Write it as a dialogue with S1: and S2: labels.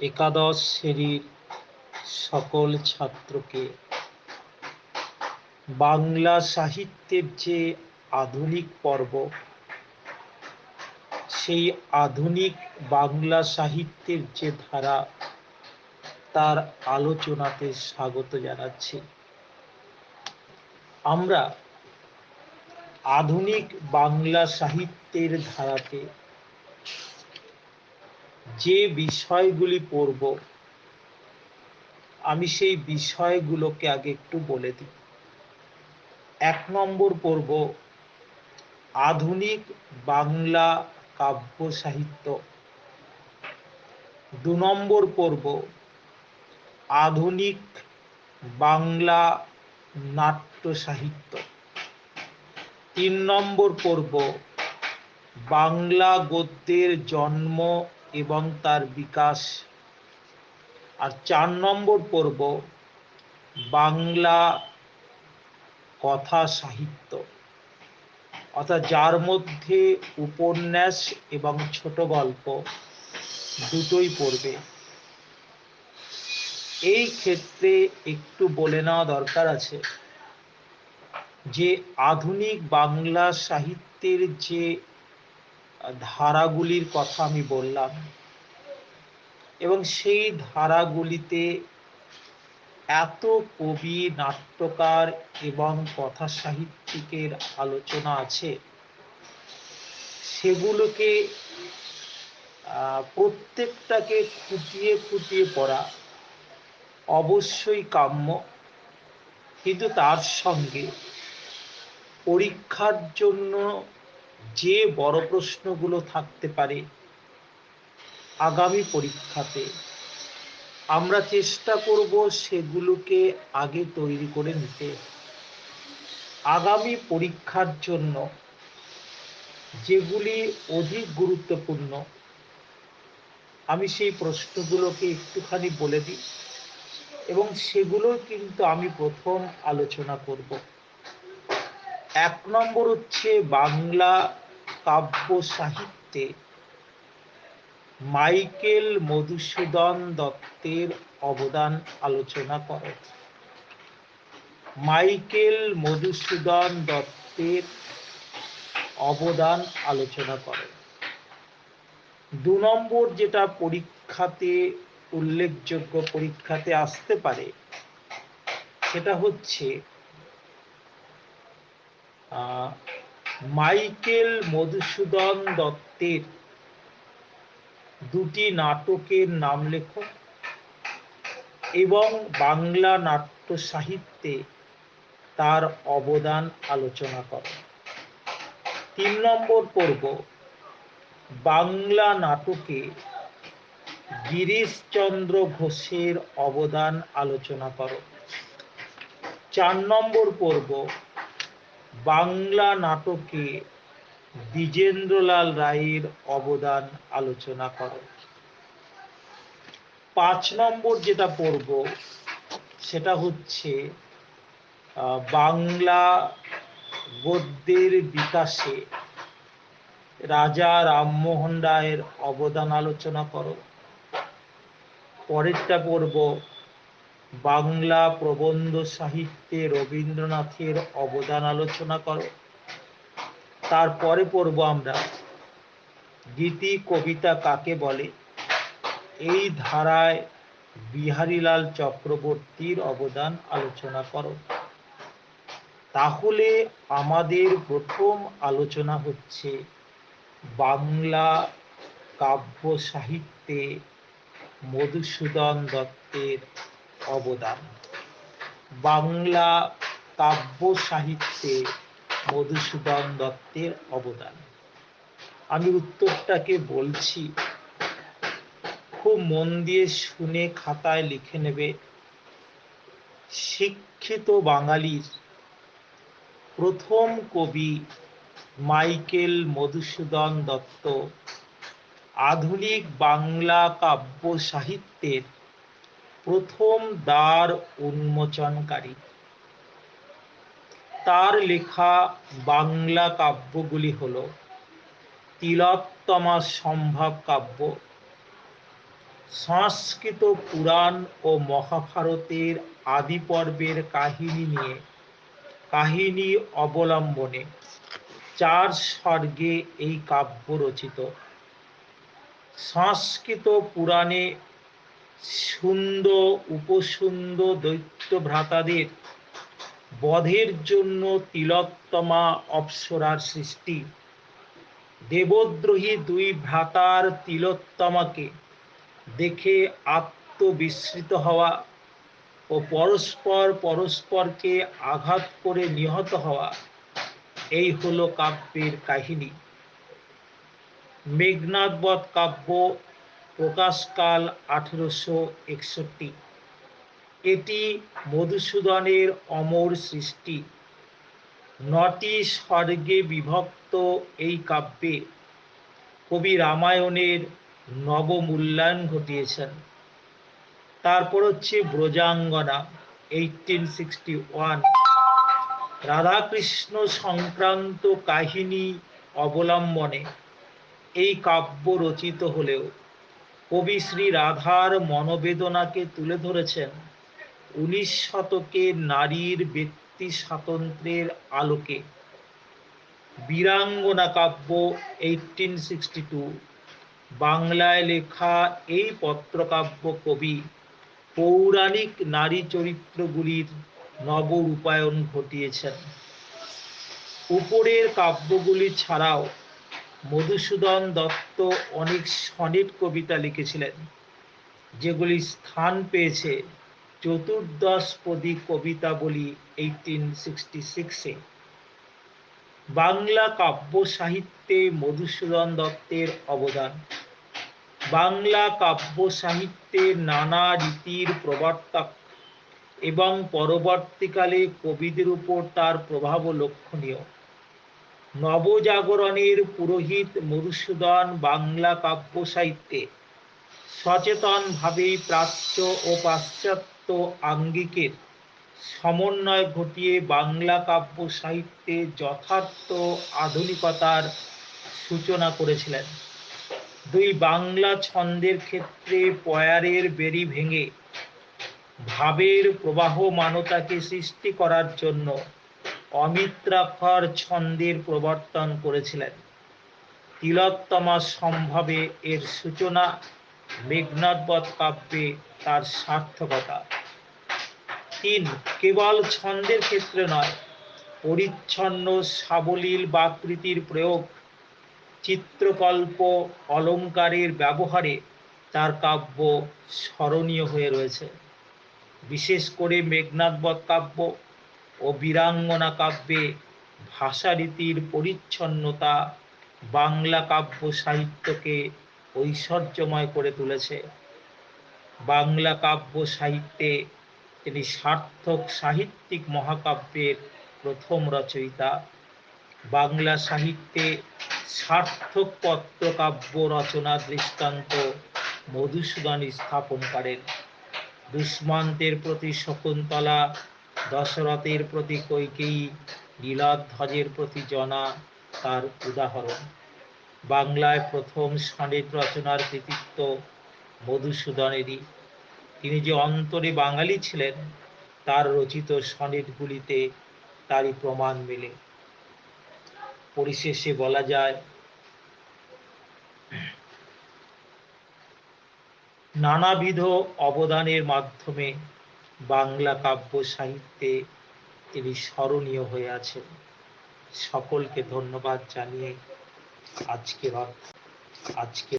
S1: একাদশ শ্রেণির সকল ছাত্রকে বাংলা সাহিত্যের যে আধুনিক পর্ব, সেই আধুনিক বাংলা সাহিত্যের যে ধারা, তার আলোচনাতে স্বাগত জানাচ্ছি। আমরা আধুনিক বাংলা সাহিত্যের ধারাতে যে বিষয়গুলি পড়ব, আমি সেই বিষয়গুলোকে আগে একটু বলে দিই। এক নম্বর পড়ব, আধুনিক বাংলা কাব্য সাহিত্য। দু নম্বর পড়ব, আধুনিক বাংলা নাট্য সাহিত্য। তিন নম্বর পর্ব বাংলা গদ্যের জন্ম এবং তার বিকাশ। আর চার নম্বর পর্ব, বাংলা কথা সাহিত্য। অর্থাৎ যার মধ্যে উপন্যাস এবং ছোট গল্প দুটোই পড়বে। এই ক্ষেত্রে একটু বলে নেওয়া দরকার আছে যে, আধুনিক বাংলা সাহিত্যের যে ধারাগুলির কথা আমি বললাম। এবং সেই ধারাগুলিতে এত কবি, নাট্যকার এবং কথা সাহিত্যিকের আলোচনা আছে, সেগুলোকে প্রত্যেকটাকে খুঁটিয়ে খুঁটিয়ে পড়া অবশ্যই কাম্য। কিন্তু তার সঙ্গে পরীক্ষার জন্য যে বড় প্রশ্নগুলো থাকতে পারে আগামী পরীক্ষাতে, আমরা চেষ্টা করব সেগুলোকে আগে তৈরি করে নিতে। আগামী পরীক্ষার জন্য যেগুলি অধিক গুরুত্বপূর্ণ, আমি সেই প্রশ্নগুলোকে একটুখানি বলে দিই এবং সেগুলো কিন্তু আমি প্রথম আলোচনা করব। এক নম্বর হচ্ছে বাংলা কাব্য সাহিত্যে মাইকেল মধুসূদন দত্তের অবদান আলোচনা করে। মাইকেল মধুসূদন দত্তের অবদান আলোচনা করে। দু নম্বর যেটা পরীক্ষাতে, উল্লেখযোগ্য পরীক্ষাতে আসতে পারে, সেটা হচ্ছে মাইকেল মধুসূদন দত্তের দুটি নাটকের নাম লেখো এবং বাংলা নাট্য সাহিত্যে তার অবদান আলোচনা করো। তিন নম্বর পর্ব, বাংলা নাটকে গিরিশচন্দ্র ঘোষের অবদান আলোচনা করো। চার নম্বর পর্ব বাংলা নাটকে দ্বিজেন্দ্রলাল রায়ের অবদান আলোচনা করো। পাঁচ নম্বর যেটা পড়ব, সেটা হচ্ছে বাংলা গদ্যের বিকাশে রাজা রামমোহন রায়ের অবদান আলোচনা করো। পরেরটা পড়ব বাংলা প্রবন্ধ সাহিত্যে রবীন্দ্রনাথের অবদান আলোচনা করো। তারপরে পড়ব আমরা, গীতি, কবিতা কাকে বলে? এই ধারায় বিহারীলাল চক্রবর্তীর অবদান আলোচনা করো। তাহলে আমাদের প্রথম আলোচনা হচ্ছে বাংলা কাব্য সাহিত্যে মধুসূদন দত্তের অবদান। বাংলা কাব্য সাহিত্যে মধুসূদন দত্তের অবদান। আমি উত্তরটাকে বলছি, খুব মন দিয়ে শুনে খাতায় লিখে নেবে। শিক্ষিত বাঙালির প্রথম কবি মাইকেল মধুসূদন দত্ত আধুনিক বাংলা কাব্য সাহিত্যের প্রথম দ্বার উন্মোচনকারী। তার লেখা বাংলা কাব্যগুলি হল তিলোত্তমা সম্ভব কাব্য, সংস্কৃত পুরাণ ও মহাভারতের আদি পর্বের কাহিনী নিয়ে কাহিনী অবলম্বনে চার স্বর্গে এই কাব্য রচিত। সংস্কৃত পুরাণে সুন্দর উপসুন্দ দৈত্য ভ্রাতাদের বধের জন্য তিলোত্তমা অপ্সরার সৃষ্টি। দেবদ্রোহী দুই ভ্রাতার তিলোত্তমাকে দেখে আত্মবিস্মৃত হওয়া ও পরস্পর পরস্পরকে আঘাত করে নিহত হওয়া, এই হলো কাব্যের কাহিনী। মেঘনাথবধ কাব্য প্রকাশকাল আঠেরোশো একষট্টি। এটি মধুসূদনের অমর সৃষ্টি। নটি স্বর্গে বিভক্ত এই কাব্যে কবি রামায়ণের নবমূল্যায়ন ঘটিয়েছেন। তারপর হচ্ছে Brajangana eighteen sixty one Radhakrishna সংক্রান্ত কাহিনী অবলম্বনে এই কাব্য রচিত হলেও কবি শ্রী রাধার মনোবেদনাকে তুলে ধরেছেন উনিশ শতকের নারীর ব্যক্তি স্বাতন্ত্র্যের আলোকে। Birangana Kabya eighteen sixty two বাংলায় লেখা এই পত্রকাব্য কবি পৌরাণিক নারী চরিত্রগুলির নবরূপায়ণ ঘটিয়েছেন। উপরের কাব্যগুলি ছাড়াও মধুসূদন দত্ত অনেক সনেট কবিতা লিখেছিলেন, যেগুলি স্থান পেয়েছে চতুর্দশপদী কবিতা বলি এইটিন সিক্সটি সিক্সে বাংলা কাব্য সাহিত্যে মধুসূদন দত্তের অবদান, বাংলা কাব্য সাহিত্যে নানা রীতির প্রবর্তক এবং পরবর্তীকালে কবিদের উপর তার প্রভাবও লক্ষণীয়। নবজাগরণের পুরোহিত মধুসূদন বাংলা কাব্য সাহিত্যে সচেতনভাবে প্রাচ্য ও পাশ্চাত্য আঙ্গিকের সমন্বয় ঘটিয়ে বাংলা কাব্য সাহিত্যে যথার্থ আধুনিকতার সূচনা করেছিলেন। দুই বাংলা ছন্দের ক্ষেত্রে পয়ারের বেরি ভেঙে ভাবের প্রবাহমানতাকে সৃষ্টি করার জন্য অমিত্রাক্ষর ছন্দের প্রবর্তন করেছিলেন। তিলোত্তমা সম্ভবে এর সূচনা মেঘনাথবধ কাব্যে তার সার্থকতা। তিন, কেবল ছন্দের ক্ষেত্রে নয়, পরিচ্ছন্ন সাবলীল বাকৃতির প্রয়োগ, চিত্রকল্প অলঙ্কারের ব্যবহারে তার কাব্য স্মরণীয় হয়ে রয়েছে। বিশেষ করে মেঘনাথবধ কাব্য ও বীরাঙ্গনা কাব্যে ভাষারীতির পরিচ্ছন্নতা বাংলা কাব্য সাহিত্যকে ঐশ্বর্যময় করে তুলেছে। বাংলা কাব্য সাহিত্যে তিনি সার্থক সাহিত্যিক মহাকাব্যের প্রথম রচয়িতা। বাংলা সাহিত্যে সার্থক পত্রকাব্য রচনা দৃষ্টান্ত মধুসূদন স্থাপন করেন। দুষ্মন্তের প্রতি শকুন্তলা দশরথের প্রতি কৈকেয়ী নীলাধ্বজের প্রতি জনা তার উদাহরণ। বাংলায় প্রথম সনেট রচনার কৃতিত্ব মধুসূদনেরই। তিনি যে অন্তরে বাঙালি ছিলেন, তার রচিত সনেটগুলিতে তারই প্রমাণ মেলে। পরিশেষে বলা যায়, নানাবিধ অবদানের মাধ্যমে বাংলা কাব্য সাহিত্যে তিনি স্মরণীয় হয়ে আছেন। সকলকে ধন্যবাদ জানিয়ে আজকে আজকে